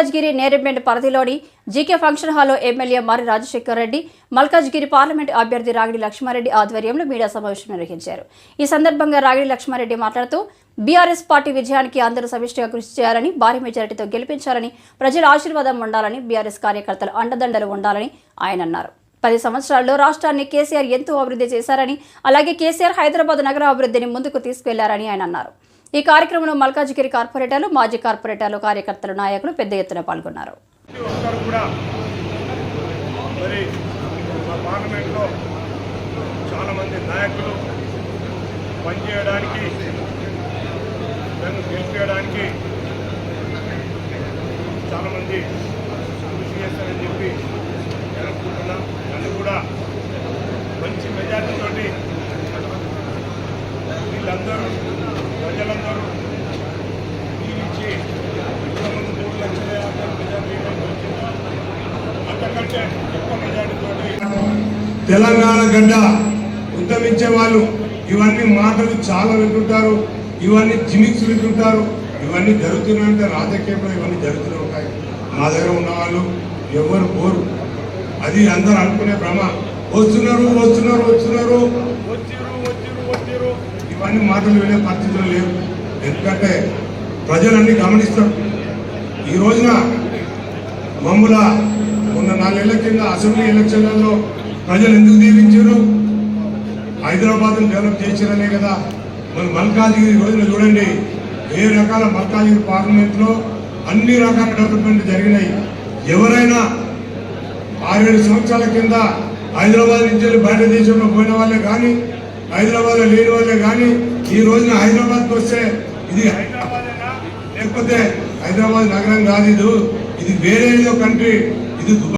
మల్కాజ్గిరి నేరెడ్మెంట్ పరిధిలోని GK function హాల్లో MLA మరి రాజశేఖర్ రెడ్డి మల్కాజ్గిరి పార్లమెంట్ అభ్యర్థి రాగిడి లక్ష్మారెడ్డి ఆధ్వర్యంలో మీడియా సమావేశం నిర్వహించారు. ఈ సందర్భంగా రాగిడి లక్ష్మారెడ్డి మాట్లాడుతూ బీఆర్ఎస్ పార్టీ విజయానికి అందరూ సమిష్టిగా కృషి చేయాలని భారీ మెజారిటీతో గెలిపించాలని ప్రజల ఆశీర్వాదం ఉండాలని బీఆర్ఎస్ కార్యకర్తలు అండదండలు ఉండాలని ఆయన అన్నారు. పది సంవత్సరాల్లో రాష్ట్రాన్ని కేసీఆర్ ఎంతో అభివృద్ధి చేశారని అలాగే కేసీఆర్ హైదరాబాద్ నగర అభివృద్ధిని ముందుకు తీసుకెళ్ళారని ఆయన అన్నారు. ఈ కార్యక్రమంలో మల్కాజిగిరి కార్పొరేటర్లు మాజీ కార్పొరేటర్లు కార్యకర్తలు నాయకులు పెద్ద ఎత్తున పాల్గొన్నారు. చాలామంది నాయకులు పనిచేయడానికి నన్ను చాలామంది కృషి చేస్తారని చెప్పి నేను అనుకుంటున్నా నన్ను కూడా మంచి మెజార్టీతోటి వీళ్ళందరూ తెలంగాణ గడ్డ ఉద్యమించే వాళ్ళు ఇవన్నీ మాటలు చాలా వింటుంటారు ఇవన్నీ జిమిక్స్ వింటుంటారు ఇవన్నీ జరుగుతున్నాయంటే రాజకీయంలో ఇవన్నీ జరుగుతూ ఉంటాయి. మా దగ్గర ఉన్న వాళ్ళు ఎవరు పోరు. అది అందరూ అనుకునే భ్రమ. వస్తున్నారు వస్తున్నారు వస్తున్నారు. ఇవన్నీ మాటలు వినే పరిస్థితులు లేవు. ఎందుకంటే ప్రజలన్నీ గమనిస్తారు. ఈ రోజున మమ్ముల నాలుగేళ్ళ కింద అసెంబ్లీ ఎలక్షన్లలో ప్రజలు ఎందుకు దీవించారు? హైదరాబాద్ను డెవలప్ చేశారనే కదా. మన మల్కాజ్గిరి రోజున చూడండి. ఏ రకాల మల్కాజ్గిరి పార్లమెంట్లో అన్ని రకాల డెవలప్మెంట్ జరిగినాయి. ఎవరైనా ఆరేడు సంవత్సరాల కింద హైదరాబాద్ నుంచి వెళ్ళి బయట దేశంలో పోయిన వాళ్ళే కానీ హైదరాబాద్లో లేని వాళ్ళే కానీ ఈ రోజున హైదరాబాద్కి వస్తే ఇది హైదరాబాదేనా? లేకపోతే హైదరాబాద్ నగరం కాదు ఇది. ఇది వేరే ఏదో కంట్రీ. ఇది